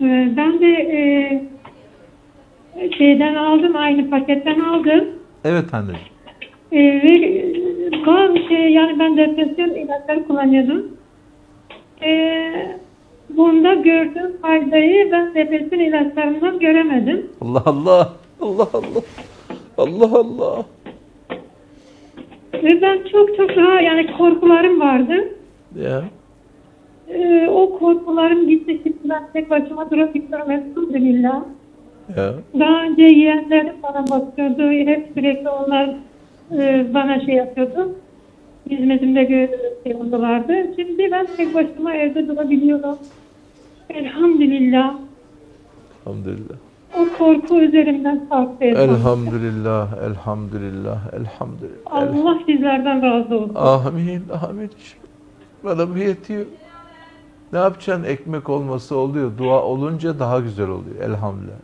Ee, Ben de e, şeyden aldım, aynı paketten aldım. Evet anneciğim. Ee, ve e, bazı şey yani ben depresyon ilaçları kullanıyordum. Ee, bunda gördüğüm faydayı ben depresyon ilaçlarından göremedim. Allah Allah. Allah Allah. Allah Allah. Ve ben çok çok daha yani korkularım vardı. Ya. O korkularım gitti şimdi ben tek başıma durabiliyorum elhamdülillah. Ya. Daha önce yeğenlerim bana bakıyordu. Hep sürekli onlar e, bana şey yapıyordu. Hizmetimde görüyorlardı. Şimdi ben tek başıma evde durabiliyorum. Elhamdülillah. Elhamdülillah. O korku üzerimden kalktı. Elhamdülillah. Elhamdülillah. Elhamdülillah. Allah sizlerden razı olsun. Amin. Amin. Bana bu yetiyor. Ne yapacaksın? Ekmek olması oluyor. Dua olunca daha güzel oluyor. Elhamdülillah.